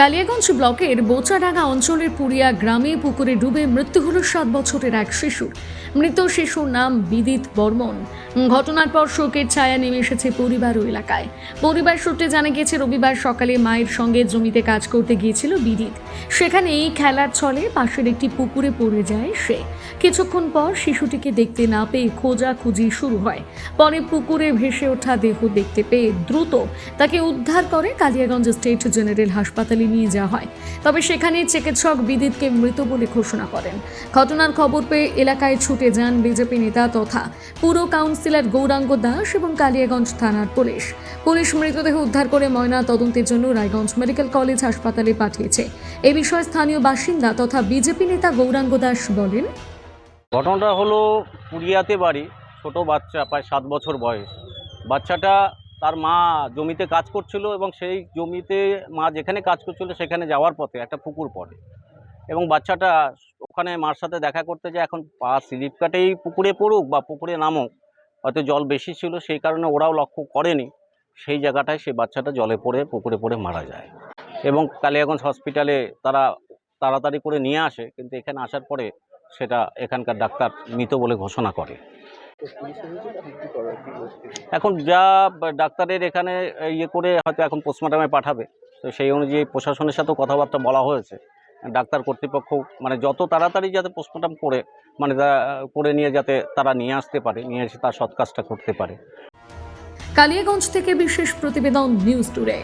কালিয়াগঞ্জ ব্লকের বোচাডাঙ্গা অঞ্চলের পুরিয়া গ্রামে পুকুরে ডুবে মৃত্যু হল সাত বছরের এক শিশুর। মৃত শিশুর নাম বিদিত বর্মন। ঘটনার পর শোকের ছায়া নেমে এসেছে পরিবার ও এলাকায়। পরিবার সূত্রে জানা গেছে রবিবার সকালে মায়ের সঙ্গে জমিতে কাজ করতে গিয়েছিল বিদিত। সেখানেই খেলার ছলে পাশের একটি পুকুরে পড়ে যায় সে। কিছুক্ষণ পর শিশুটিকে দেখতে না পেয়ে খোঁজাখুঁজি শুরু হয়। পরে পুকুরে ভেসে ওঠা দেহ দেখতে পেয়ে দ্রুত তাকে উদ্ধার করে কালিয়াগঞ্জ স্টেট জেনারেল হাসপাতালে নিয়ে যাওয়া হয়। তবে সেখানে চিকিৎসক বিদিতকে মৃত বলে ঘোষণা করেন। ঘটনার খবর পেয়ে এলাকায় ছুটে যান বিজেপি নেতা তথা পুর কাউন্সিলর গৌরাঙ্গ দাস এবং কালিয়াগঞ্জ থানার পুলিশ। পুলিশ মৃতদেহ উদ্ধার করে ময়না তদন্তের জন্য রায়গঞ্জ মেডিকেল কলেজ হাসপাতালে পাঠিয়েছে। এ বিষয়ে স্থানীয় বাসিন্দা তথা বিজেপি নেতা গৌরাঙ্গ দাস বলেন, ঘটনাটা হলো পুরিয়াতে বাড়ি, ছোট বাচ্চা, প্রায় সাত বছর বয়স। বাচ্চাটা তার মা জমিতে কাজ করছিল এবং সেই জমিতে মা যেখানে কাজ করছিল সেখানে যাওয়ার পথে, একটা পুকুর পড়ে। এবং বাচ্চাটা ওখানে মার সাথে দেখা করতে যায়, এখন পা স্লিপ কাটেই পুকুরে পড়ুক বা পুকুরে নামুক, হয়তো জল বেশি ছিল, সেই কারণে ওরাও লক্ষ্য করেনি। সেই জায়গাটায় সেই বাচ্চাটা জলে পড়ে, পুকুরে পড়ে মারা যায়। এবং কালিয়াগঞ্জ হসপিটালে তারা তাড়াতাড়ি করে নিয়ে আসে, কিন্তু এখানে আসার পরে সেটা এখানকার ডাক্তার মৃত বলে ঘোষণা করে। এখন যা ডাক্তারের এখানে ইয়ে করে হয়তো এখন পোস্টমর্টমে পাঠাবে, তো সেই অনুযায়ী প্রশাসনের সাথেও কথাবার্তা বলা হয়েছে। ডাক্তার কর্তৃপক্ষ মানে যত তাড়াতাড়ি যাতে পোস্টমর্টম করে মানে করে নিয়ে যাতে তারা নিয়ে আসতে পারে, নিয়ে এসে তার সৎ কাজটা করতে পারে। কালিয়াগঞ্জ থেকে বিশেষ প্রতিবেদন নিউজ টুডে।